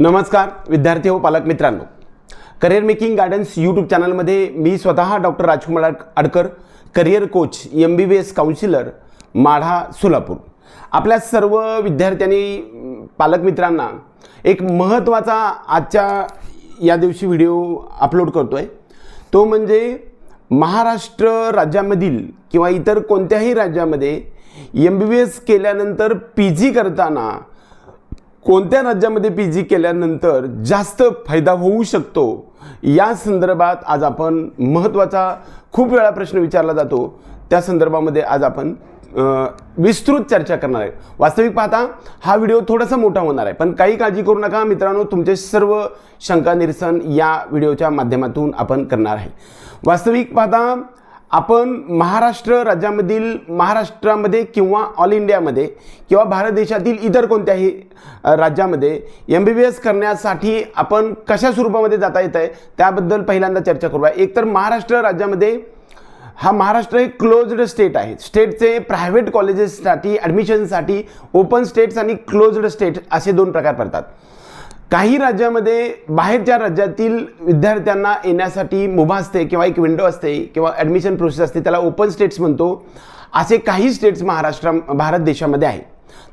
नमस्कार विद्यार्थी व पालक मित्रांनो. करिअर मेकिंग गायडन्स यूट्यूब चॅनलमध्ये मी स्वतः doctor Rajkumar Adkar Adkar career coach M B B S counsellor Madha Solapur. आपल्या सर्व विद्यार्थ्यांनी पालक मित्रांना एक महत्त्वाचा आजच्या या दिवशी व्हिडिओ अपलोड करतो आहे तो म्हणजे महाराष्ट्र राज्यामधील किंवा इतर कोणत्याही राज्यामध्ये एम बी बी एस केल्यानंतर पी जी करताना कोणत्या राज्यामध्ये पी जी केल्यानंतर जास्त फायदा होऊ शकतो? या संदर्भात आज आपण महत्त्वाचा खूप वेळा प्रश्न विचारला जातो. त्या संदर्भामध्ये आज आपण विस्तृत चर्चा करणार आहे. वास्तविक पाहता हा व्हिडिओ थोडासा मोठा होणार आहे. पण काही काळजी करू नका. मित्रांनो तुमचे सर्व शंका निरसन या व्हिडिओच्या माध्यमातून आपण करणार आहे. वास्तविक पाहता आपण महाराष्ट्र राज्यामधील महाराष्ट्रामध्ये किंवा ऑल इंडियामध्ये किंवा भारत देशातील इतर कोणत्याही राज्यामध्ये एम बी बी एस करण्यासाठी आपण कशा स्वरूपामध्ये जाता येत आहे त्याबद्दल पहिल्यांदा चर्चा करूया. एकतर महाराष्ट्र राज्यामध्ये हा महाराष्ट्र एक क्लोज्ड स्टेट आहे. स्टेटचे प्रायव्हेट कॉलेजेससाठी ॲडमिशनसाठी ओपन स्टेट्स आणि क्लोज्ड स्टेट असे दोन प्रकार पडतात. काही राज्यामध्ये बाहेरच्या राज्यातील विद्यार्थ्यांना येण्यासाठी मुभा असते किंवा एक विंडो असते किंवा ॲडमिशन प्रोसेस असते त्याला ओपन स्टेट्स म्हणतो. असे काही स्टेट्स महाराष्ट्रा भारत देशामध्ये आहे.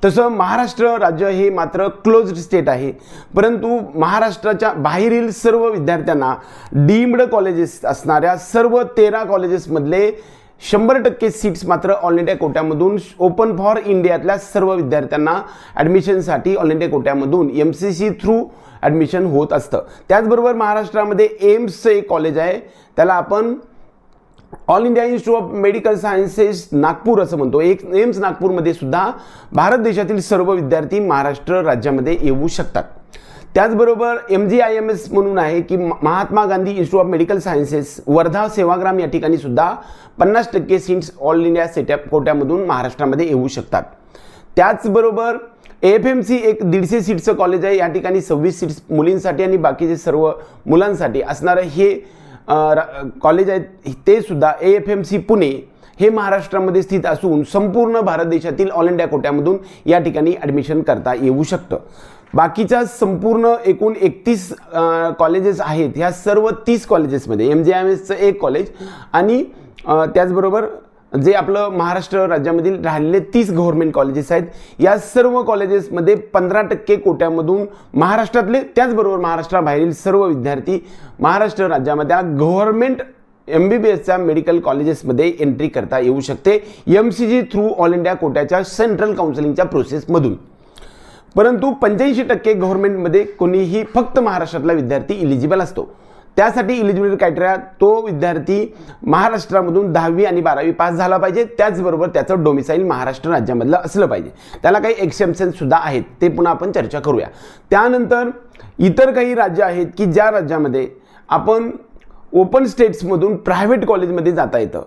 तसं महाराष्ट्र राज्य हे मात्र क्लोज्ड स्टेट आहे. परंतु महाराष्ट्राच्या बाहेरील सर्व विद्यार्थ्यांना डीम्ड कॉलेजेस असणाऱ्या सर्व तेरा कॉलेजेसमधले शंभर टक्के सीट्स मात्र ऑल इंडिया कोट्यामधून ओपन फॉर इंडियातल्या सर्व विद्यार्थ्यांना ॲडमिशनसाठी all India कोट्यामधून M C C through admission होत असतं. त्याचबरोबर महाराष्ट्रामध्ये एम्सचं एक कॉलेज आहे. त्याला आपण all India institute of medical sciences Nagpur असं म्हणतो. एक एम्स नागपूरमध्ये सुद्धा भारत देशातील सर्व विद्यार्थी महाराष्ट्र राज्यामध्ये येऊ शकतात. त्याचबरोबर M G I M S म्हणून आहे की Mahatma Gandhi institute of medical sciences Wardha Sevagram या ठिकाणी सुद्धा पन्नास टक्के सीट्स ऑल इंडिया सेटअप कोट्यामधून महाराष्ट्रामध्ये येऊ शकतात. त्याचबरोबर एफ एम सी एक दीडशे सीटचं कॉलेज आहे. या ठिकाणी सव्वीस सीट्स मुलींसाठी आणि बाकीचे सर्व मुलांसाठी असणारं हे कॉलेज आहेत. ते सुद्धा A F M C Pune हे महाराष्ट्रामध्ये स्थित असून संपूर्ण भारत देशातील ऑल इंडिया कोट्यामधून या ठिकाणी ॲडमिशन करता येऊ शकतं. बाकीच्या संपूर्ण एकूण एकतीस कॉलेजेस आहेत ह्या सर्व तीस कॉलेजेसमध्ये एम जे एम एसचं एक कॉलेज आणि त्याचबरोबर जे आपलं महाराष्ट्र राज्यामधील राहिलेले तीस गव्हर्नमेंट कॉलेजेस आहेत या सर्व कॉलेजेसमध्ये पंधरा टक्के कोट्यामधून महाराष्ट्रातले त्याचबरोबर महाराष्ट्राबाहेरील सर्व विद्यार्थी महाराष्ट्र राज्यामध्ये गव्हर्नमेंट एम बी बी एसच्या मेडिकल कॉलेजेसमध्ये एंट्री करता येऊ शकते M C G through all India कोट्याच्या central काउन्सिलिंगच्या प्रोसेसमधून परंतु पंच्याऐंशी टक्के गव्हर्नमेंटमध्ये कोणीही फक्त महाराष्ट्रातला विद्यार्थी इलिजिबल असतो. त्यासाठी इलिजिबिलिटी क्रायटेरिया तो विद्यार्थी महाराष्ट्रामधून दहावी आणि बारावी पास झाला पाहिजे. त्याचबरोबर त्याचं डोमिसाईल महाराष्ट्र राज्यामधलं असलं पाहिजे. त्याला काही एक्सेप्शनसुद्धा आहेत ते पुन्हा आपण चर्चा करूया. त्यानंतर इतर काही राज्य आहेत की ज्या राज्यामध्ये आपण ओपन स्टेट्समधून प्रायव्हेट कॉलेजमध्ये जाता येतं.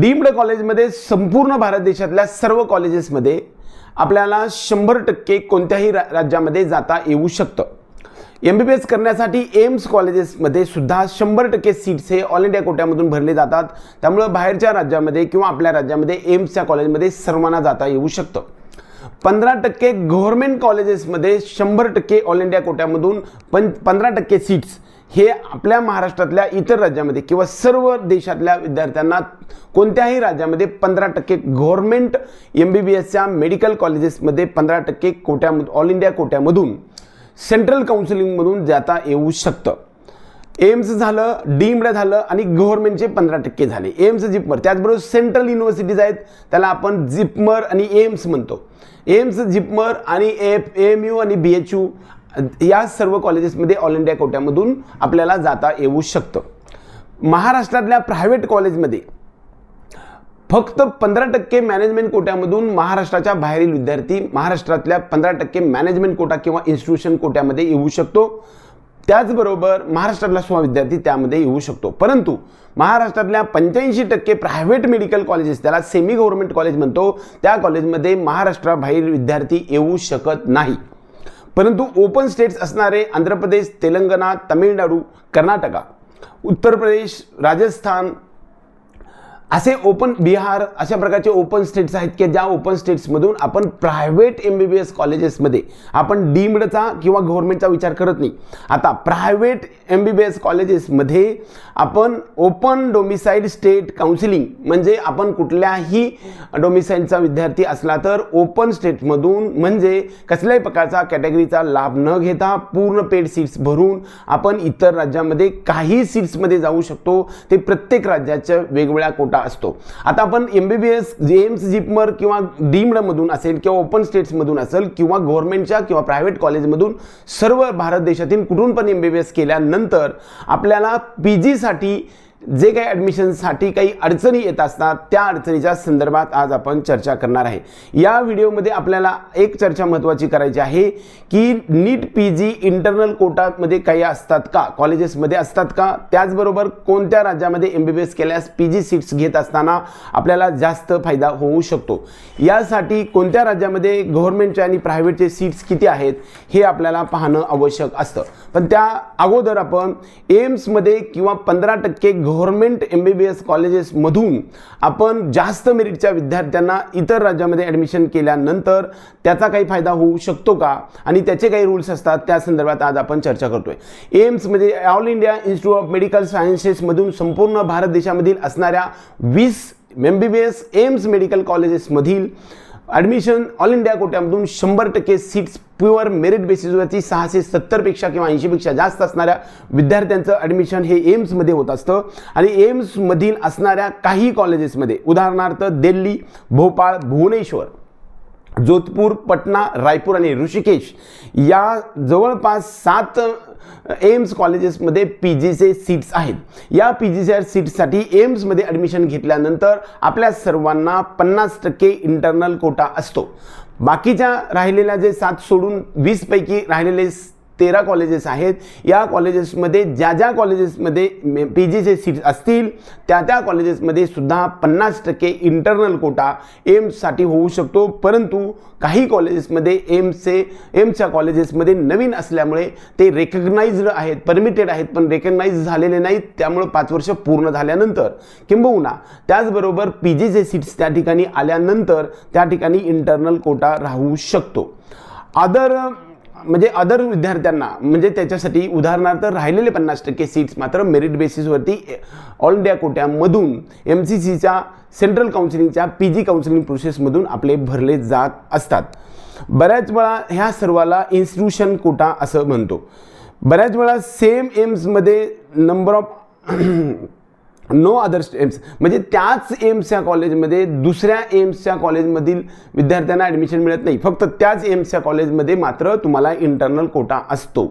डीम्ड कॉलेजमध्ये संपूर्ण भारत देशातल्या सर्व कॉलेजेसमध्ये आपल्याला शंभर टक्के कोणत्याही रा राज्यामध्ये जाता येऊ शकतं. एम बी बी एस करण्यासाठी एम्स कॉलेजेसमध्ये सुद्धा शंभर टक्के सीट्स हे ऑल इंडिया कोट्यामधून भरले जातात. त्यामुळं बाहेरच्या राज्यामध्ये किंवा आपल्या राज्यामध्ये एम्सच्या कॉलेजमध्ये सर्वांना जाता येऊ शकतं. पंधरा टक्के गव्हर्मेंट कॉलेजेसमध्ये शंभर टक्के ऑल इंडिया कोट्यामधून पण पंधरा टक्के सीट्स हे आपल्या महाराष्ट्रातल्या इतर राज्यामध्ये किंवा सर्व देशातल्या विद्यार्थ्यांना कोणत्याही राज्यामध्ये पंधरा टक्के गव्हर्नमेंट एम बी बी एसच्या मेडिकल कॉलेजेसमध्ये पंधरा टक्के कोट्या ऑल इंडिया कोट्यामधून सेंट्रल काउन्सिलिंगमधून जाता येऊ शकतं. एम्स झालं डीम्ड झालं आणि गव्हर्नमेंटचे पंधरा टक्के झाले. एम्स जिपमर त्याचबरोबर सेंट्रल युनिव्हर्सिटीज आहेत त्याला आपण जिपमर आणि एम्स म्हणतो. एम्स जिपमर आणि एफ एम यू आणि बी एच यू या सर्व कॉलेजेसमध्ये ऑल इंडिया कोट्यामधून आपल्याला जाता येऊ शकतं. महाराष्ट्रातल्या प्रायव्हेट कॉलेजमध्ये फक्त पंधरा टक्के मॅनेजमेंट कोट्यामधून महाराष्ट्राच्या बाहेरील विद्यार्थी महाराष्ट्रातल्या पंधरा टक्के मॅनेजमेंट कोटा किंवा इन्स्टिट्यूशन कोट्यामध्ये येऊ शकतो. त्याचबरोबर महाराष्ट्रातला सुद्धा विद्यार्थी त्यामध्ये येऊ शकतो. परंतु महाराष्ट्रातल्या पंच्याऐंशी टक्के प्रायव्हेट मेडिकल कॉलेजेस त्याला सेमी गव्हर्नमेंट कॉलेज म्हणतो त्या कॉलेजमध्ये महाराष्ट्राबाहेर विद्यार्थी येऊ शकत नाही. परंतु ओपन स्टेट्स असणारे आंध्र प्रदेश तेलंगणा तामिळनाडू कर्नाटका उत्तर प्रदेश राजस्थान असे ओपन बिहार अशा प्रकारचे ओपन स्टेट्स आहेत की ज्या ओपन स्टेट्समधून आपण private M B B S कॉलेजेसमध्ये आपण डीम्डचा किंवा गव्हर्नमेंटचा विचार करत नाही. आता private M B B S कॉलेजेसमध्ये आपण ओपन डोमिसाईल स्टेट काउन्सिलिंग म्हणजे आपण कुठल्याही डोमिसाईलचा विद्यार्थी असला तर ओपन स्टेटमधून म्हणजे कसल्याही प्रकारचा कॅटेगरीचा लाभ न घेता पूर्ण पेड सीट्स भरून आपण इतर राज्यामध्ये काही सीट्समध्ये जाऊ शकतो. ते प्रत्येक राज्याच्या वेगवेगळ्या कोटा असतो. आता आपण एम बी बी एस जेम्स जिपमर किंवा डीम्डमधून असेल किंवा ओपन स्टेट्समधून असेल किंवा गव्हर्नमेंटच्या किंवा प्रायव्हेट कॉलेजमधून सर्व भारत देशातील कुठून पण एम बी बी एस केल्यानंतर आपल्याला पी जीसाठी जे काही ॲडमिशनसाठी काही अडचणी येत असतात त्या अडचणीच्या संदर्भात आज आपण चर्चा करणार आहे. या व्हिडिओमध्ये आपल्याला एक चर्चा महत्त्वाची करायची आहे की नीट पी जी इंटरनल कोटामध्ये काही असतात का? कॉलेजेसमध्ये असतात का? त्याचबरोबर कोणत्या राज्यामध्ये एम बी बी एस केल्यास पी जी सीट्स घेत असताना आपल्याला जास्त फायदा होऊ शकतो? यासाठी कोणत्या राज्यामध्ये गव्हर्नमेंटचे आणि प्रायव्हेटचे सीट्स किती आहेत हे आपल्याला पाहणं आवश्यक असतं. पण त्या अगोदर आपण एम्समध्ये किंवा पंधरा टक्के government M B B S कॉलेजेसमधून आपण जास्त मेरिटच्या विद्यार्थ्यांना इतर राज्यामध्ये ॲडमिशन केल्यानंतर त्याचा काही फायदा होऊ शकतो का? आणि त्याचे काही रूल्स असतात त्या संदर्भात आज आपण चर्चा करतोय. एम्समध्ये all India institute of medical सायन्सेसमधून संपूर्ण भारत देशामधील असणाऱ्या वीस M B B S AIIMS medical कॉलेजेसमधील admission all India कोट्यामधून शंभर टक्के सीट्स प्युअर मेरिट बेसिसवरती सहाशे सत्तरपेक्षा किंवा ऐंशीपेक्षा जास्त असणाऱ्या विद्यार्थ्यांचं ॲडमिशन हे एम्समध्ये होत असतं. आणि एम्समधील असणाऱ्या काही कॉलेजेसमध्ये उदाहरणार्थ दिल्ली भोपाळ भुवनेश्वर जोधपूर पटना रायपूर आणि ऋषिकेश या जवळपास सात एम्स कॉलेजेसमध्ये पी जीचे सीट्स आहेत. या पी जीच्या सीट्ससाठी एम्समध्ये ॲडमिशन घेतल्यानंतर आपल्या सर्वांना पन्नास टक्के इंटरनल कोटा असतो. बाकीच्या राहिलेल्या जे सात सोडून वीसपैकी राहिलेले तेरा कॉलेजेस आहेत. या कॉलेजेसमध्ये ज्या ज्या कॉलेजेसमध्ये पी जीचे सीट्स असतील त्या त्या कॉलेजेसमध्ये सुद्धा पन्नास टक्के इंटरनल कोटा एम्ससाठी होऊ शकतो. परंतु काही कॉलेजेसमध्ये एम्सचे एम्सच्या कॉलेजेसमध्ये नवीन असल्यामुळे ते रेकग्नाइज्ड आहेत परमिटेड आहेत पण रेकग्नाइज झालेले नाहीत. त्यामुळं पाच वर्ष पूर्ण झाल्यानंतर किंबहुना त्याचबरोबर पी जीचे सीट्स त्या ठिकाणी आल्यानंतर त्या ठिकाणी इंटरनल कोटा राहू शकतो. अदर म्हणजे अदर विद्यार्थ्यांना म्हणजे त्याच्यासाठी उदाहरणार्थ राहिलेले पन्नास टक्के सीट्स मात्र मेरिट बेसिसवरती ऑल इंडिया कोट्यामधून एम सी सीच्या सेंट्रल काउन्सिलिंगच्या पी जी काउन्सिलिंग प्रोसेसमधून आपले भरले जात असतात. बऱ्याच वेळा ह्या सर्वाला इन्स्टिट्यूशन कोटा असं म्हणतो. बऱ्याच वेळा सेम एम्समध्ये number of no other AIIMS म्हणजे त्याच एम्सच्या कॉलेजमध्ये दुसऱ्या एम्सच्या कॉलेजमधील विद्यार्थ्यांना ॲडमिशन मिळत नाही. फक्त त्याच एम्सच्या कॉलेजमध्ये मात्र तुम्हाला इंटरनल कोटा असतो.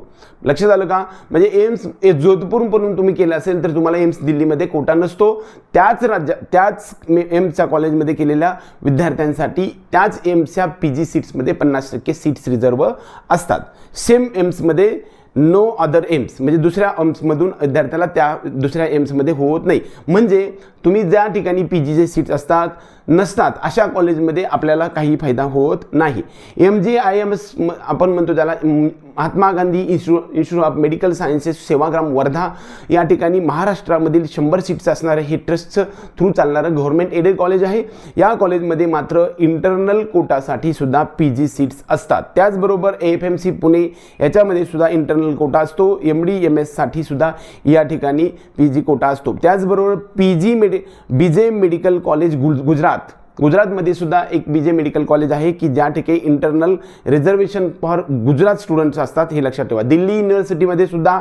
लक्षात आलं का? म्हणजे एम्स ए जोधपूरवरून तुम्ही केलं असेल तर तुम्हाला एम्स दिल्लीमध्ये कोटा नसतो. त्याच राज्या त्याच एम्सच्या कॉलेजमध्ये केलेल्या विद्यार्थ्यांसाठी त्याच एम्सच्या पी जी सीट्समध्ये पन्नास टक्के सीट्स रिझर्व असतात. सेम एम्समध्ये नो अदर एम्स म्हणजे दुसऱ्या एम्समधून विद्यार्थ्याला त्या दुसऱ्या एम्समध्ये होत नाही. म्हणजे तुम्ही ज्या ठिकाणी पी जीचे सीट्स असतात नसतात अशा कॉलेजमध्ये आपल्याला काही फायदा होत नाही. M G I M S आपण म्हणतो त्याला Mahatma Gandhi institute institute of medical sciences Sevagram Wardha या ठिकाणी महाराष्ट्रामधील शंभर सीट्स असणारं हे ट्रस्टचं थ्रू चालणारं गव्हर्नमेंट एडेड कॉलेज आहे. या कॉलेजमध्ये मात्र इंटरनल कोटासाठी सुद्धा पी जी सीट्स असतात. त्याचबरोबर A F M C Pune याच्यामध्ये सुद्धा इंटरनल कोटा असतो. एम डी एम एससाठी सुद्धा या ठिकाणी पी जी कोटा असतो. त्याचबरोबर पी जी मेडि बी जे मेडिकल कॉलेज गुज गुजरात गुजरातमध्ये सुद्धा एक बी जे मेडिकल कॉलेज आहे की ज्या ठिकाणी internal reservation for Gujarat students असतात हे लक्षात ठेवा. दिल्ली युनिव्हर्सिटीमध्ये सुद्धा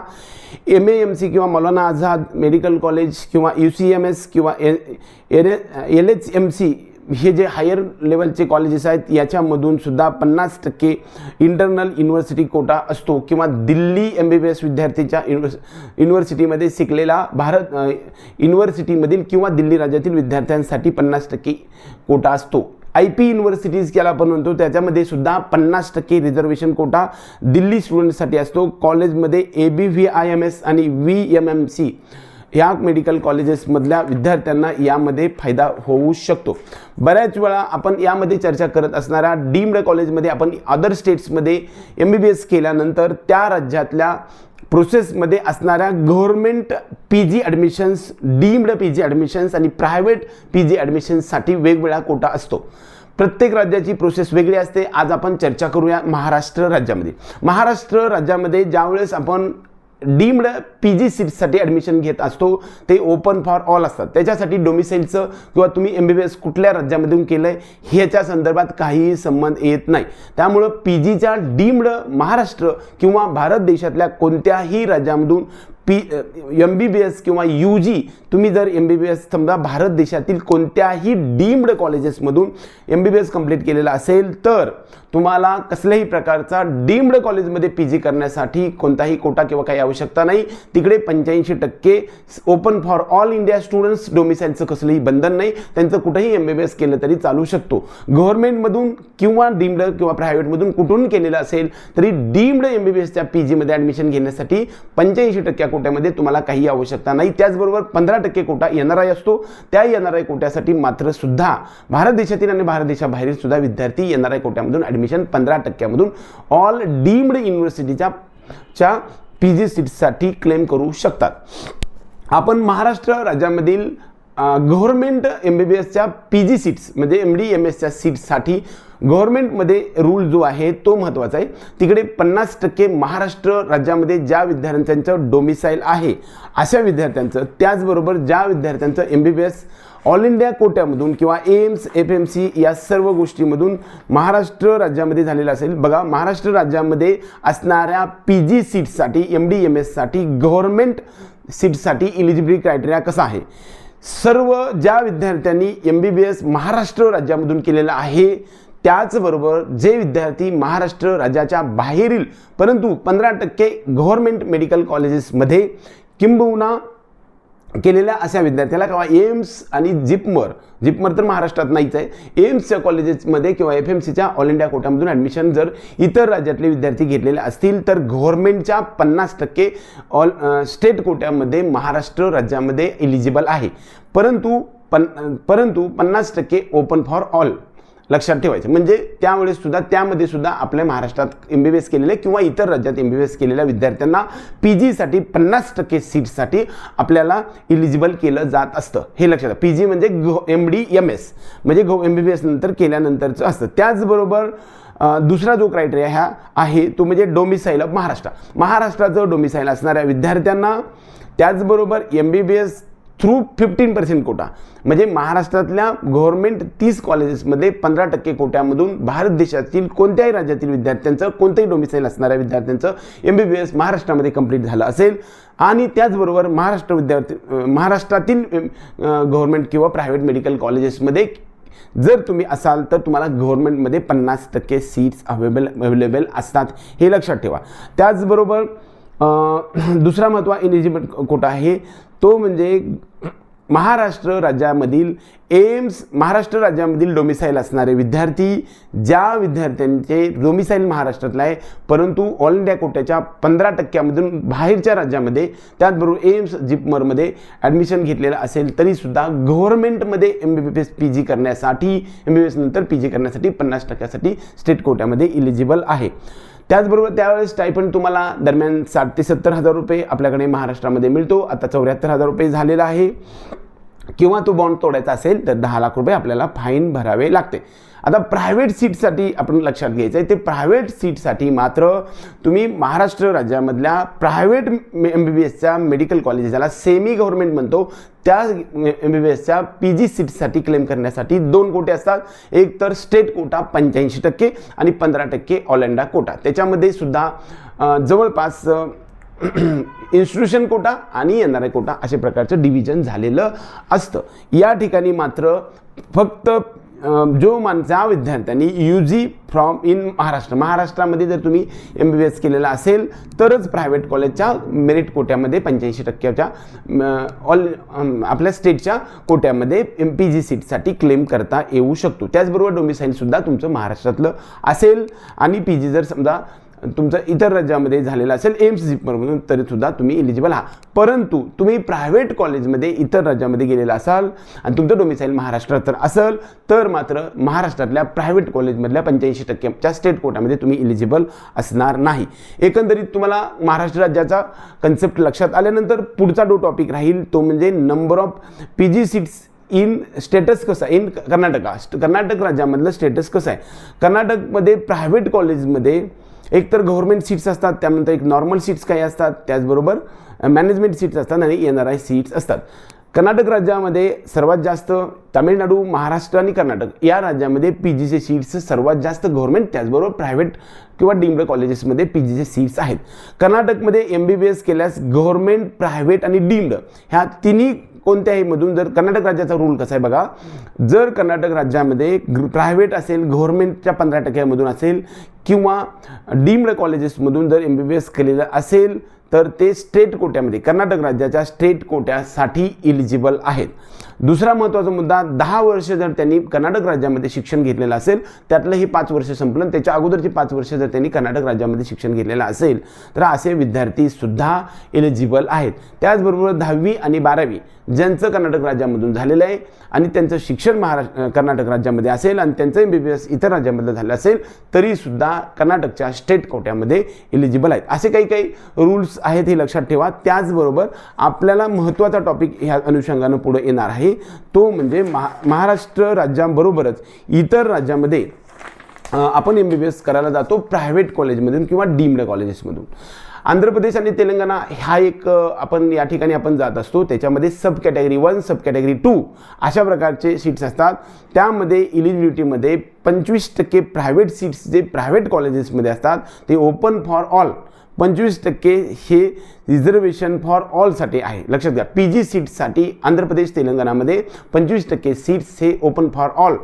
एम ए एम सी किंवा मौलाना आझाद मेडिकल कॉलेज किंवा यू सी एम एस किंवा एल एच एम सी हे जे हायर लेवलचे कॉलेजेस आहेत याच्यामधून सुद्धा पन्नास टक्के इंटरनल युनिव्हर्सिटी कोटा असतो किंवा Delhi M B B S विद्यार्थीच्या universe युनिव्हर्सिटीमध्ये शिकलेला भारत युनिव्हर्सिटीमधील किंवा दिल्ली राज्यातील विद्यार्थ्यांसाठी पन्नास टक्के कोटा असतो. आय पी युनिव्हर्सिटीज ज्याला आपण म्हणतो त्याच्यामध्ये सुद्धा पन्नास टक्के रिझर्वेशन कोटा दिल्ली स्टुडंटसाठी असतो. कॉलेजमध्ये A B V I M S आणि व्ही एम एम सी या मेडिकल कॉलेजेसमधल्या विद्यार्थ्यांना यामध्ये फायदा होऊ शकतो. बऱ्याच वेळा आपण यामध्ये चर्चा करत असणाऱ्या डीम्ड कॉलेजमध्ये आपण अदर स्टेट्समध्ये एम बी बी एस केल्यानंतर त्या राज्यातल्या प्रोसेसमध्ये असणाऱ्या government P G admissions deemed P G admissions आणि प्रायव्हेट पी जी ॲडमिशन्ससाठी वेगवेगळा कोटा असतो. प्रत्येक राज्याची प्रोसेस वेगळी असते. आज आपण चर्चा करूया महाराष्ट्र राज्यामध्ये. महाराष्ट्र राज्यामध्ये ज्यावेळेस आपण डीम्ड पी जी सीटसाठी ॲडमिशन घेत असतो. ते ओपन फॉर ऑल असतात. त्याच्यासाठी डोमिसाईलचं किंवा तुम्ही एम बी बी एस कुठल्या राज्यामधून केलं आहे ह्याच्या संदर्भात काहीही संबंध येत नाही. त्यामुळं पी जीच्या डीम्ड महाराष्ट्र किंवा भारत देशातल्या कोणत्याही राज्यामधून P M B B S किंवा यू जी तुम्ही जर एम बी बी एस समजा भारत देशातील कोणत्याही deemed कॉलेजेसमधून M B B S complete केलेलं असेल तर तुम्हाला कसल्याही प्रकारचा डीम्ड कॉलेजमध्ये पी जी करण्यासाठी कोणताही कोटा किंवा काही आवश्यकता नाही. तिकडे पंच्याऐंशी टक्के open for all India students डोमिसाईलचं कसलंही बंधन नाही. त्यांचं कुठेही एम बी बी एस केलं तरी चालू शकतो. गव्हर्नमेंटमधून किंवा डीम्ड किंवा प्रायव्हेटमधून कुठून केलेलं असेल तरी डीम्ड एम बी बी एसच्या पी जीमध्ये ॲडमिशन घेण्यासाठी पंच्याऐंशी टक्क्या कोट्यामध्ये तुम्हाला काही आवश्यकता नाही. त्याचबरोबर पंधरा टक्के कोटा एन आर आय असतो. त्या एन आर आय कोट्यासाठी मात्र सुद्धा भारत देशातील आणि भारत देशाबाहेरील सुद्धा विद्यार्थी एन आर आय कोट्यामधून ॲडमिशन पंधरा टक्क्यामधून ऑल डीम्ड युनिव्हर्सिटीच्या च्या पी जी सीट्ससाठी क्लेम करू शकतात. आपण महाराष्ट्र राज्यामधील गव्हर्मेंट एम बी बी एसच्या पी जी सीट्स म्हणजे एम डी एम एसच्या सीट्ससाठी गव्हर्मेंटमध्ये रूल जो आहे तो महत्त्वाचा आहे. तिकडे पन्नास टक्के महाराष्ट्र राज्यामध्ये ज्या विद्यार्थ्यांचं डोमिसाईल आहे अशा विद्यार्थ्यांचं त्याचबरोबर ज्या विद्यार्थ्यांचं M B B S all India कोट्यामधून किंवा एम्स एफ एम सी या सर्व गोष्टीमधून महाराष्ट्र राज्यामध्ये झालेलं असेल. बघा महाराष्ट्र राज्यामध्ये असणाऱ्या पी जी सीट्ससाठी एम डी एम एससाठी गव्हर्मेंट सीटसाठी इलिजिबिलिटी क्रायटेरिया कसा आहे? सर्व ज्या विद्यार्थ्यांनी M B B S Maharashtra राज्यामधून केलेलं आहे त्याचबरोबर जे विद्यार्थी महाराष्ट्र राज्याच्या बाहेरील परंतु पंधरा टक्के गव्हर्मेंट मेडिकल कॉलेजेसमध्ये किंबहुना केलेल्या अशा विद्यार्थ्याला किंवा एम्स आणि जिपमर जिपमर तर महाराष्ट्रात नाहीच आहे. एम्सच्या कॉलेजेसमध्ये किंवा एफ एम सीच्या ऑल इंडिया कोट्यामधून ॲडमिशन जर इतर राज्यातले विद्यार्थी घेतलेले असतील तर गव्हर्नमेंटच्या पन्नास टक्के ऑल स्टेट कोट्यामध्ये महाराष्ट्र राज्यामध्ये इलिजिबल आहे. परंतु पन परंतु पन्नास टक्के ओपन फॉर ऑल लक्षात ठेवायचं. म्हणजे त्यावेळेस सुद्धा त्यामध्ये सुद्धा आपल्या महाराष्ट्रात एम बी बी एस केलेले किंवा इतर राज्यात एम बी बी एस केलेल्या विद्यार्थ्यांना पी जीसाठी पन्नास टक्के सीटसाठी आपल्याला इलिजिबल केलं जात असतं. हे लक्षात पी जी म्हणजे एम डी एम एस म्हणजे घो एम बी बी एस नंतर केल्यानंतरचं असतं. त्याचबरोबर दुसरा जो क्रायटेरिया ह्या आहे तो म्हणजे डोमिसाईल ऑफ महाराष्ट्र. महाराष्ट्राचं डोमिसाईल असणाऱ्या विद्यार्थ्यांना त्याचबरोबर M B B S through fifteen percent quota म्हणजे महाराष्ट्रातल्या गव्हर्नमेंट तीस कॉलेजेसमध्ये पंधरा टक्के कोट्यामधून भारत देशातील कोणत्याही राज्यातील विद्यार्थ्यांचं कोणतंही डोमिसाईल असणाऱ्या विद्यार्थ्यांचं एम बी बी एस महाराष्ट्रामध्ये कंप्लीट झालं असेल. आणि त्याचबरोबर महाराष्ट्र विद्यार्थी महाराष्ट्रातील गव्हर्नमेंट किंवा प्रायव्हेट मेडिकल कॉलेजेसमध्ये जर तुम्ही असाल तर तुम्हाला गव्हर्नमेंटमध्ये पन्नास टक्के सीट्स अवेलेबल अवेलेबल असतात. हे लक्षात ठेवा. त्याचबरोबर दुसरा महत्त्वा इलिजिबल कोटा आहे तो म्हणजे महाराष्ट्र राज्यामधील एम्स महाराष्ट्र राज्यामधील डोमिसाईल असणारे विद्यार्थी ज्या विद्यार्थ्यांचे डोमिसाईल महाराष्ट्रातला आहे परंतु ऑल इंडिया कोट्याच्या पंधरा टक्क्यामधून बाहेरच्या राज्यामध्ये त्याचबरोबर एम्स जिपमरमध्ये ॲडमिशन घेतलेलं असेल तरीसुद्धा गव्हर्नमेंटमध्ये M B B S P G करण्यासाठी एम बी बी एस नंतर पी जी करण्यासाठी पन्नास टक्क्यासाठी स्टेट कोट्यामध्ये इलिजिबल आहे. त्याचबरोबर त्यावेळेस स्टायपंड तुम्हाला दरम्यान साठ ते सत्तर हजार रुपये आपल्याकडे महाराष्ट्रामध्ये मिळतो. आता चौऱ्याहत्तर हजार रुपये झालेला आहे. किंवा तो बॉन्ड तोडायचा असेल तर दहा लाख रुपये आपल्याला फाईन भरावे लागते. आता प्रायव्हेट सीटसाठी आपण लक्षात घ्यायचं आहे ते प्रायव्हेट सीटसाठी मात्र तुम्ही महाराष्ट्र राज्यामधल्या प्रायव्हेट एम बी बी एसच्या मेडिकल कॉलेज ज्याला सेमी गव्हर्नमेंट म्हणतो त्या एम बी बी एसच्या पी जी सीटसाठी क्लेम करण्यासाठी दोन कोटे असतात. एक तर स्टेट कोटा पंच्याऐंशी टक्के आणि पंधरा टक्के ऑल इंडिया कोटा त्याच्यामध्ये सुद्धा जवळपास इन्स्टिट्यूशन कोटा आणि येणारा कोटा अशा प्रकारचं डिव्हिजन झालेलं असतं. या ठिकाणी मात्र फक्त जो माणसा विद्यार्थ्यांनी U G from in Maharashtra महाराष्ट्रामध्ये जर तुम्ही एम बी बी एस केलेला असेल तरच प्रायव्हेट कॉलेजच्या मेरिट कोट्यामध्ये पंच्याऐंशी टक्क्याच्या ऑल आपल्या स्टेटच्या कोट्यामध्ये एम पी जी सीटसाठी क्लेम करता येऊ शकतो. त्याचबरोबर डोमिसाईलसुद्धा तुमचं महाराष्ट्रातलं असेल. आणि पी जी जर समजा तुमचं इतर राज्यामध्ये झालेलं असेल एम्स म्हणून तरीसुद्धा तुम्ही इलिजिबल आहात. परंतु तुम्ही प्रायव्हेट कॉलेजमध्ये इतर राज्यामध्ये गेलेला असाल आणि तुमचं डोमिसाईल महाराष्ट्रात तर असेल तर मात्र महाराष्ट्रातल्या प्रायव्हेट कॉलेजमधल्या पंच्याऐंशी टक्क्याच्या स्टेट कोटामध्ये तुम्ही इलिजिबल असणार नाही. एकंदरीत तुम्हाला महाराष्ट्र राज्याचा कन्सेप्ट लक्षात आल्यानंतर पुढचा जो टॉपिक राहील तो म्हणजे number of P G seats in status कसं आहे? इन कर्नाटका कर्नाटक राज्यामधलं स्टेटस कसं आहे? कर्नाटकमध्ये प्रायव्हेट कॉलेजमध्ये एक तर गव्हर्मेंट सीट्स असतात त्यानंतर एक नॉर्मल सीट्स काही असतात त्याचबरोबर मॅनेजमेंट सीट्स असतात आणि एन आर आय सीट्स असतात. कर्नाटक राज्यामध्ये सर्वात जास्त तामिळनाडू महाराष्ट्र आणि कर्नाटक या राज्यामध्ये पी जीचे सीट्स सर्वात जास्त गव्हर्मेंट त्याचबरोबर प्रायव्हेट किंवा डीम्ड कॉलेजेसमध्ये पी जीचे सीट्स आहेत. कर्नाटकमध्ये एम बी बी एस केल्यास गव्हर्मेंट प्रायव्हेट आणि डीम्ड ह्या तिन्ही कोणत्याही मधून जर कर्नाटक राज्याचा रूल कसा आहे बघा जर कर्नाटक राज्यामध्ये प्रायव्हेट असेल गव्हर्मेंटच्या पंधरा टक्क्यामधून असेल किंवा डीम्ड कॉलेजेसमधून जर एम बी बी एस केलेलं असेल तर ते स्टेट कोट्यामध्ये कर्नाटक राज्याच्या स्टेट कोट्यासाठी इलिजिबल आहेत. दुसरा महत्त्वाचा मुद्दा दहा वर्ष जर त्यांनी कर्नाटक राज्यामध्ये शिक्षण घेतलेलं असेल त्यातलं हे पाच वर्ष संपलं त्याच्या अगोदरची पाच वर्ष जर त्यांनी कर्नाटक राज्यामध्ये शिक्षण घेतलेलं असेल तर असे विद्यार्थीसुद्धा एलिजिबल आहेत. त्याचबरोबर दहावी आणि बारावी ज्यांचं कर्नाटक राज्यामधून झालेलं आहे आणि त्यांचं शिक्षण महाराष्ट्र कर्नाटक राज्यामध्ये असेल आणि त्यांचं एम बी बी एस इतर राज्यामधलं झालं असेल तरीसुद्धा कर्नाटकच्या स्टेट कोट्यामध्ये एलिजिबल आहेत. असे काही काही रूल्स आहेत हे लक्षात ठेवा. त्याचबरोबर आपल्याला महत्त्वाचा टॉपिक ह्या अनुषंगानं पुढं येणार आहे. तो म्हणजे महा महाराष्ट्र राज्याबरोबरच इतर राज्यामध्ये आपण एम बी बी एस करायला जातो प्रायव्हेट कॉलेजमधून किंवा डीम्ड कॉलेजेसमधून आंध्र प्रदेश आणि तेलंगणा ह्या एक आपण या ठिकाणी आपण जात असतो. त्याच्यामध्ये sub category one sub category two अशा प्रकारचे सीट्स असतात. त्यामध्ये इलिजिबिलिटीमध्ये पंचवीस टक्के प्रायव्हेट सीट्स जे प्रायव्हेट कॉलेजेसमध्ये असतात ते ओपन फॉर ऑल पंचवीस टक्के हे रिझर्वेशन फॉर ऑलसाठी आहे. लक्षात घ्या पी जी सीट्ससाठी आंध्र प्रदेश तेलंगणामध्ये पंचवीस टक्के सीट्स हे ओपन फॉर ऑल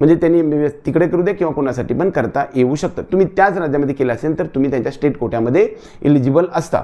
म्हणजे त्यांनी एम बी बी एस तिकडे करू दे किंवा कोणासाठी पण करता येऊ शकतं. तुम्ही त्याच राज्यामध्ये केलं असेल तर तुम्ही त्यांच्या स्टेट कोट्यामध्ये इलिजिबल असता.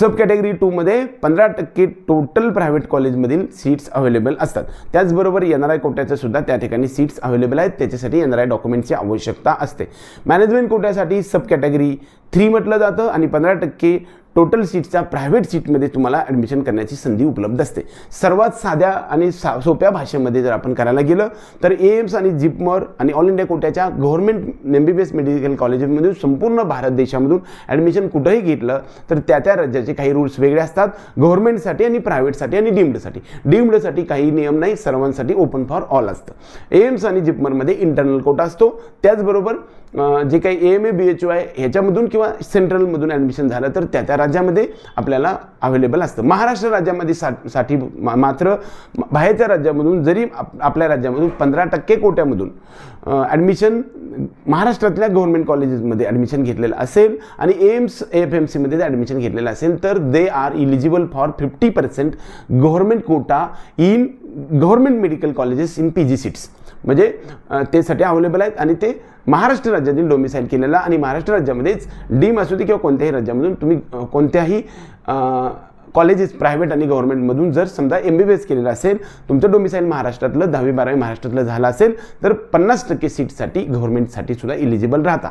सब कॅटेगरी टूमध्ये पंधरा टक्के टोटल प्रायव्हेट कॉलेजमधील सीट्स अवेलेबल असतात. त्याचबरोबर एन आर आय कोट्याचं सुद्धा त्या ठिकाणी सीट्स अवेलेबल आहेत. त्याच्यासाठी एन आर आय डॉक्युमेंटची आवश्यकता असते. मॅनेजमेंट कोट्यासाठी सब कॅटेगरी थ्री म्हटलं जातं आणि पंधरा टक्के टोटल सीटच्या प्रायव्हेट सीटमध्ये तुम्हाला ॲडमिशन करण्याची संधी उपलब्ध असते. सर्वात साध्या आणि सा सोप्या भाषेमध्ये जर आपण करायला गेलं तर एम्स आणि जिपमर आणि all India कोट्याच्या government M B B S medical कॉलेजेसमधून संपूर्ण भारत देशामधून ॲडमिशन कुठंही घेतलं तर त्या त्या राज्याचे काही रूल्स वेगळे असतात. गव्हर्नमेंटसाठी आणि प्रायव्हेटसाठी आणि डीम्डसाठी डीम्डसाठी काही नियम नाही सर्वांसाठी ओपन फॉर ऑल असतं. एम्स आणि जिपमरमध्ये इंटरनल कोटा असतो. त्याचबरोबर जे काही A M A B H O आहे ह्याच्यामधून किंवा सेंट्रलमधून ॲडमिशन झालं तर त्या त्या राज्यामध्ये आपल्याला अवेलेबल असतं. महाराष्ट्र राज्यामध्ये सा साठी मात्र बाहेरच्या राज्यामधून जरी आप आपल्या राज्यामधून पंधरा टक्के कोट्यामधून ॲडमिशन महाराष्ट्रातल्या गव्हर्मेंट कॉलेजेसमध्ये ॲडमिशन घेतलेलं असेल आणि एम्स एफ एम सीमध्ये ॲडमिशन घेतलेलं असेल तर they are eligible for fifty percent government quota in government medical colleges in P G seats म्हणजे तेसाठी अवेलेबल आहेत आणि ते महाराष्ट्र राज्यातील डोमिसाईल केलेला आणि महाराष्ट्र राज्यामध्येच डीम असू दे किंवा कोणत्याही राज्यामधून तुम्ही कोणत्याही कॉलेजेस प्रायव्हेट आणि गव्हर्नमेंटमधून जर समजा एम बी बी एस केलेलं असेल तुमचं डोमिसाईल महाराष्ट्रातलं दहावी बारावी महाराष्ट्रातलं झालं असेल तर पन्नास टक्के सीटसाठी गव्हर्नमेंटसाठी सुद्धा इलिजिबल राहता.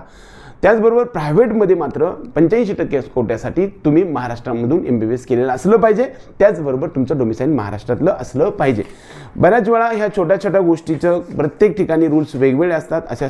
त्याचबरोबर प्रायव्हेटमध्ये मात्र पंच्याऐंशी टक्के कोट्यासाठी तुम्ही महाराष्ट्रामधून एम बी बी एस केलेलं असलं पाहिजे. त्याचबरोबर तुमचं डोमिसाईल महाराष्ट्रातलं असलं पाहिजे. बऱ्याच वेळा ह्या छोट्या छोट्या गोष्टीचं प्रत्येक ठिकाणी रूल्स वेगवेगळे असतात. अशा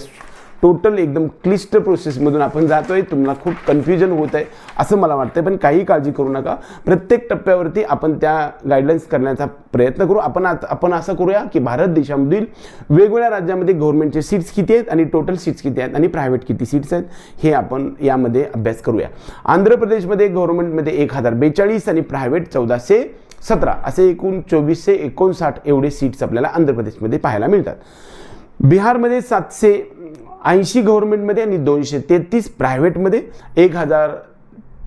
टोटल एकदम क्लिष्ट प्रोसेसमधून आपण जातो आहे तुम्हाला खूप कन्फ्युजन होत आहे असं मला वाटतं पण काही काळजी करू नका. प्रत्येक टप्प्यावरती आपण त्या गाईडलाईन्स करण्याचा प्रयत्न करू. आपण आता आपण असं करूया की भारत देशामधील वेगवेगळ्या राज्यामध्ये गव्हर्नमेंटचे सीट्स किती आहेत आणि टोटल सीट्स किती आहेत आणि प्रायव्हेट किती सीट्स आहेत हे आपण यामध्ये अभ्यास करूया. आंध्र प्रदेशमध्ये गव्हर्नमेंटमध्ये एक हजार बेचाळीस आणि प्रायव्हेट चौदाशे सतरा असे एकूण चोवीसशे एकोणसाठ एवढे सीट्स आपल्याला आंध्र प्रदेशमध्ये पाहायला मिळतात. बिहारमध्ये सातशे ऐंशी गव्हर्नमेंटमध्ये आणि दोनशे तेहतीस प्रायव्हेटमध्ये एक हजार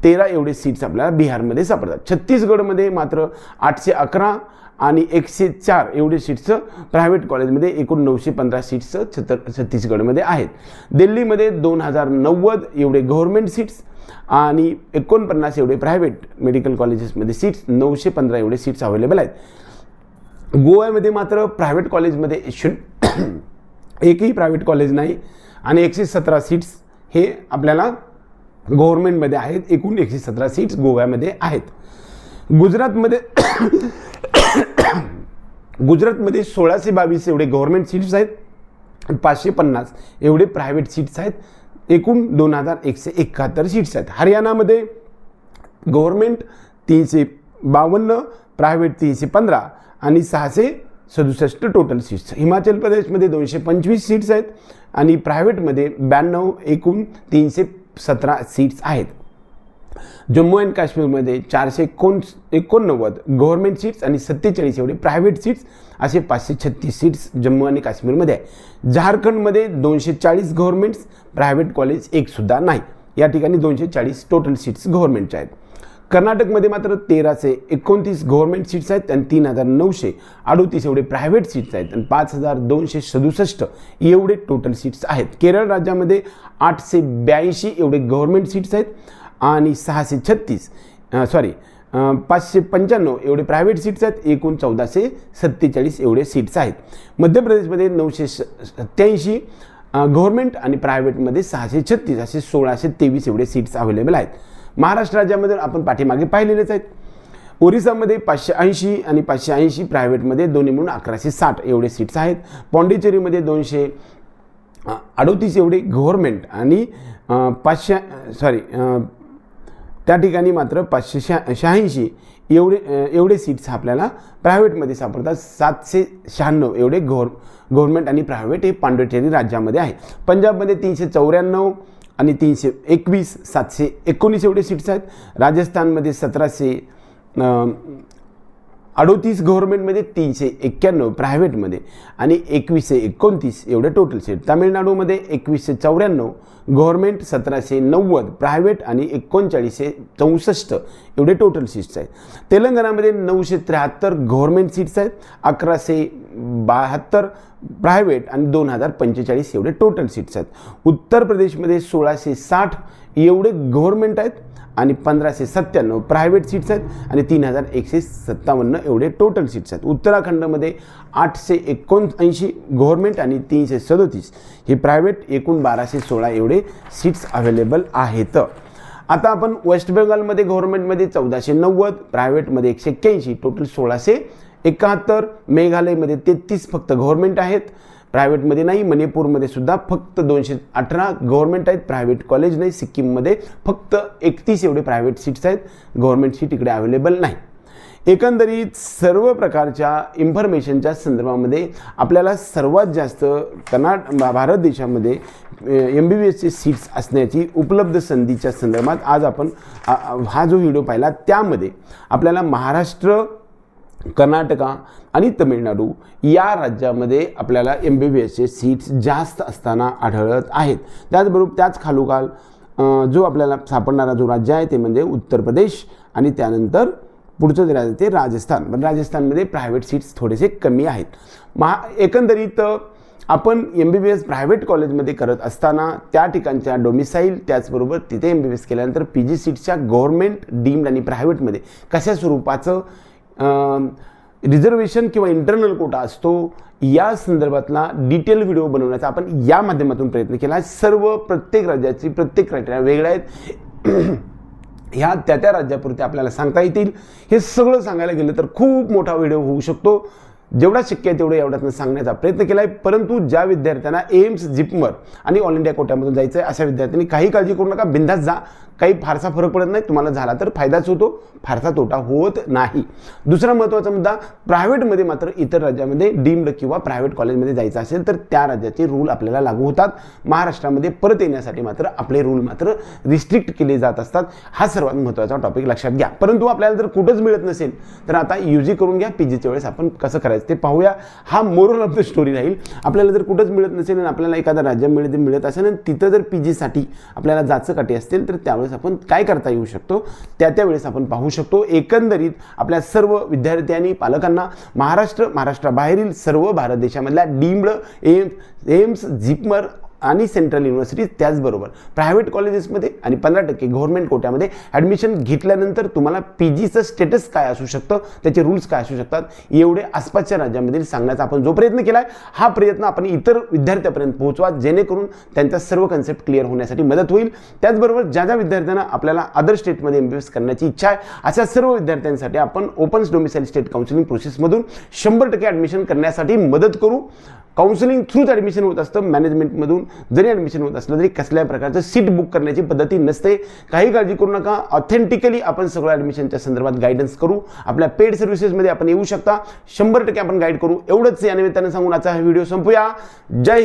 तेरा एवढे सीट्स आपल्याला बिहारमध्ये सापडतात. छत्तीसगडमध्ये मात्र आठशे अकरा आणि एकशे चार एवढे सीट्स प्रायव्हेट कॉलेजमध्ये एकूण नऊशे पंधरा सीट्स छत छत्तीसगडमध्ये आहेत. दिल्लीमध्ये दोन हजार नव्वद एवढे गव्हर्नमेंट सीट्स आणि एकोणपन्नास एवढे प्रायव्हेट मेडिकल कॉलेजेसमध्ये सीट्स नऊशे पंधरा एवढे सीट्स अवेलेबल आहेत. गोव्यामध्ये मात्र प्रायव्हेट कॉलेजमध्ये एकही प्रायव्हेट कॉलेज नाही. आणि एकशे सतरा सीट्स हे आपल्याला गव्हर्नमेंटमध्ये आहेत एकूण एकशे सतरा सीट्स गोव्यामध्ये आहेत. गुजरातमध्ये गुजरातमध्ये सोळाशे बावीस एवढे गव्हर्नमेंट सीट्स आहेत पाचशे पन्नास एवढे प्रायव्हेट सीट्स आहेत एकूण दोन हजार एकशे एकाहत्तर सीट्स आहेत. हरियाणामध्ये गव्हर्मेंट तीनशे बावन्न प्रायव्हेट तीनशे पंधरा आणि सहाशे सदुसष्ट टोटल सीट्स हिमाचल प्रदेशमध्ये दोनशे पंचवीस सीट्स आहेत आणि प्रायव्हेटमध्ये ब्याण्णव एकूण तीनशे सतरा सीट्स आहेत. जम्मू अँड काश्मीरमध्ये चारशे एकोण एकोणनव्वद गव्हर्मेंट सीट्स आणि सत्तेचाळीस एवढे प्रायव्हेट सीट्स असे पाचशे छत्तीस सीट्स जम्मू आणि काश्मीरमध्ये आहे झारखंडमध्ये दोनशे चाळीस गव्हर्मेंट्स प्रायव्हेट कॉलेज एकसुद्धा नाही. या ठिकाणी दोनशे चाळीस टोटल सीट्स गव्हर्मेंटच्या आहेत. कर्नाटकमध्ये मात्र तेराशे एकोणतीस गव्हर्मेंट सीट्स आहेत आणि तीन हजार नऊशे अडोतीस एवढे प्रायव्हेट सीट्स आहेत आणि पाच हजार दोनशे सदुसष्ट एवढे टोटल सीट्स आहेत. केरळ राज्यामध्ये आठशे ब्याऐंशी एवढे गव्हर्मेंट सीट्स आहेत आणि सहाशे छत्तीस सॉरी पाचशे पंच्याण्णव एवढे प्रायव्हेट सीट्स आहेत एकूण चौदाशे सत्तेचाळीस एवढे सीट्स आहेत. मध्य प्रदेशमध्ये नऊशे सत्याऐंशी गव्हर्मेंट आणि प्रायव्हेटमध्ये सहाशे छत्तीस असे सोळाशे तेवीस एवढे सीट्स अवेलेबल आहेत. महाराष्ट्र राज्यामध्ये आपण पाठीमागे पाहिलेलेच आहेत. ओरिसामध्ये पाचशे ऐंशी आणि पाचशे ऐंशी प्रायव्हेटमध्ये दोन्ही म्हणून अकराशे साठ एवढे सीट्स आहेत. पॉंडिचेरीमध्ये दोनशे अडोतीस एवढे गव्हर्मेंट आणि पाचशे सॉरी त्या ठिकाणी मात्र पाचशे शहा शहाऐंशी एवढे एवढे सीट्स आपल्याला प्रायव्हेटमध्ये सापडतात. सातशे शहाण्णव एवढे गव्हर गव्हर्मेंट आणि प्रायव्हेट हे पांडुचेरी राज्यामध्ये आहे. पंजाबमध्ये तीनशे चौऱ्याण्णव आणि तीनशे एकवीस सातशे एकोणीस एवढे सीट्स आहेत. राजस्थानमध्ये सतराशे अडोतीस गव्हर्नमेंटमध्ये तीनशे एक्क्याण्णव प्रायव्हेटमध्ये आणि एकवीसशे एकोणतीस एवढे टोटल सीट तामिळनाडूमध्ये एकवीसशे चौऱ्याण्णव गव्हर्मेंट सतराशे नव्वद प्रायव्हेट आणि एकोणचाळीसशे चौसष्ट एवढे टोटल सीट्स आहेत. तेलंगणामध्ये नऊशे त्र्याहत्तर गव्हर्मेंट सीट्स आहेत. अकराशे बहात्तर प्रायव्हेट आणि दोन हजार पंचेचाळीस एवढे टोटल सीट्स आहेत. उत्तर प्रदेशमध्ये सोळाशे साठ एवढे गव्हर्मेंट आहेत आणि पंधराशे सत्त्याण्णव प्रायव्हेट सीट्स आहेत आणि तीन हजार एकशे सत्तावन्न एवढे टोटल सीट्स आहेत. उत्तराखंडमध्ये आठशे एकोणऐंशी गव्हर्मेंट आणि तीनशे सदोतीस हे प्रायव्हेट एकूण बाराशे सोळा एवढे सीट्स अवेलेबल आहेत. आता आपण वेस्ट बेंगॉलमध्ये गव्हर्नमेंटमध्ये चौदाशे नव्वद प्रायव्हेटमध्ये एकशे एक्क्याऐंशी टोटल सोळाशे एकाहत्तर मेघालयमध्ये तेहतीस फक्त गव्हर्नमेंट आहेत. प्रायव्हेटमध्ये नाही मणिपूरमध्ये सुद्धा फक्त दोनशे अठरा गव्हर्मेंट आहेत. प्रायव्हेट कॉलेज नाही सिक्कीममध्ये फक्त एकतीस एवढे प्रायव्हेट सीट्स आहेत. गव्हर्मेंट सीट इकडे अवेलेबल नाही. एकंदरीत सर्व प्रकारच्या इन्फॉर्मेशनच्या संदर्भामध्ये आपल्याला सर्वात जास्त कर्नाट भारत देशामध्ये एम बी बी एसचे सीट्स असण्याची उपलब्ध संधीच्या संदर्भात आज आपण हा जो व्हिडिओ पाहिला त्यामध्ये आपल्याला महाराष्ट्र कर्नाटका आणि तमिळनाडू या राज्यामध्ये आपल्याला एम बी बी एसचे सीट्स जास्त असताना आढळत आहेत. त्याचबरोबर त्याच खालोखाल जो आपल्याला सापडणारा जो राज्य आहे ते म्हणजे उत्तर प्रदेश आणि त्यानंतर पुढचं जे राज्य ते राजस्थान. पण राजस्थानमध्ये प्रायव्हेट सीट्स थोडेसे कमी आहेत. महा एकंदरीत आपण M B B S private कॉलेजमध्ये करत असताना त्या ठिकाणच्या डोमिसाईल त्याचबरोबर तिथे एम बी बी एस केल्यानंतर पी जी सीट्सच्या गव्हर्मेंट डीम्ड आणि प्रायव्हेटमध्ये कशा स्वरूपाचं रिझर्वेशन किंवा इंटरनल कोटा असतो या संदर्भातला डिटेल व्हिडिओ बनवण्याचा आपण या माध्यमातून प्रयत्न केला. सर्व प्रत्येक राज्याची प्रत्येक क्रायटेरिया वेगळ्या आहेत. ह्या त्या त्या राज्यापुरते आपल्याला सांगता येतील. हे सगळं सांगायला गेलं तर खूप मोठा व्हिडिओ होऊ शकतो. जेवढा शक्य आहे तेवढं एवढ्यातनं सांगण्याचा प्रयत्न केला आहे परंतु ज्या विद्यार्थ्यांना एम्स जिपमर आणि ऑल इंडिया कोट्यामधून जायचं आहे अशा विद्यार्थ्यांनी काही काळजी करू नका. बिंदास जा. काही फारसा फरक पडत नाही. तुम्हाला झाला तर फायदाच होतो. फारसा तोटा होत नाही. दुसरा महत्त्वाचा मुद्दा प्रायव्हेटमध्ये मात्र इतर राज्यामध्ये डीम्ड किंवा प्रायव्हेट कॉलेजमध्ये जायचं असेल तर त्या राज्याचे रूल आपल्याला लागू होतात. महाराष्ट्रामध्ये परत येण्यासाठी मात्र आपले रूल मात्र रिस्ट्रिक्ट केले जात असतात. हा सर्वात महत्त्वाचा टॉपिक लक्षात घ्या. परंतु आपल्याला जर कुठंच मिळत नसेल तर आता यू जी करून घ्या. पी जीच्या वेळेस आपण कसं करायचं ते पाहूया. हा मोरल ऑफ द स्टोरी राहील. आपल्याला जर कुठंच मिळत नसेल आणि आपल्याला एखादा राज्यामध्ये मिळत मिळत असेल आणि तिथं जर पी जीसाठी आपल्याला जाचं काठी असतील तर त्यावेळेस आपण काय करता येऊ शकतो त्या त्यावेळेस आपण पाहू शकतो. एकंदरीत आपल्या सर्व विद्यार्थी आणि पालकांना महाराष्ट्र महाराष्ट्राबाहेरील सर्व भारत देशामधल्या डीम्ड एम्स एम्स झिपमर आणि सेंट्रल युनिव्हर्सिटी त्याचबरोबर. प्रायव्हेट कॉलेजेसमध्ये आणि पंधरा टक्के गव्हर्नमेंट कोट्यामध्ये ॲडमिशन घेतल्यानंतर तुम्हाला पी जीचं स्टेटस काय असू शकतं? त्याचे रूल्स काय असू शकतात? एवढे आसपासच्या राज्यामधील सांगण्याचा आपण जो प्रयत्न केला आहे हा प्रयत्न आपण इतर विद्यार्थ्यापर्यंत पोहोचवा जेणेकरून त्यांचा सर्व कन्सेप्ट क्लिअर होण्यासाठी मदत होईल. त्याचबरोबर ज्या ज्या विद्यार्थ्यांना आपल्याला अदर स्टेटमध्ये एम बी एस करण्याची इच्छा आहे अशा सर्व विद्यार्थ्यांसाठी आपण ओपन डोमिसाईल स्टेट काउन्सिलिंग प्रोसेसमधून शंभर टक्के ॲडमिशन करण्यासाठी मदत करू. काउन्सिलिंग थ्रूच ॲडमिशन होत असतं मॅनेजमेंटमधून जरी ॲडमिशन होत असलं तरी कसल्या प्रकारचं सीट बुक करण्याची पद्धती नसते. काही काळजी करू नका. ऑथेंटिकली आपण सगळं ॲडमिशनच्या संदर्भात गायडन्स करू. आपल्या पेड सर्व्हिसेसमध्ये आपण येऊ शकता. शंभर टक्के आपण गाईड करू. एवढंच या निमित्तानं सांगून आजचा हा व्हिडिओ संपूया. जय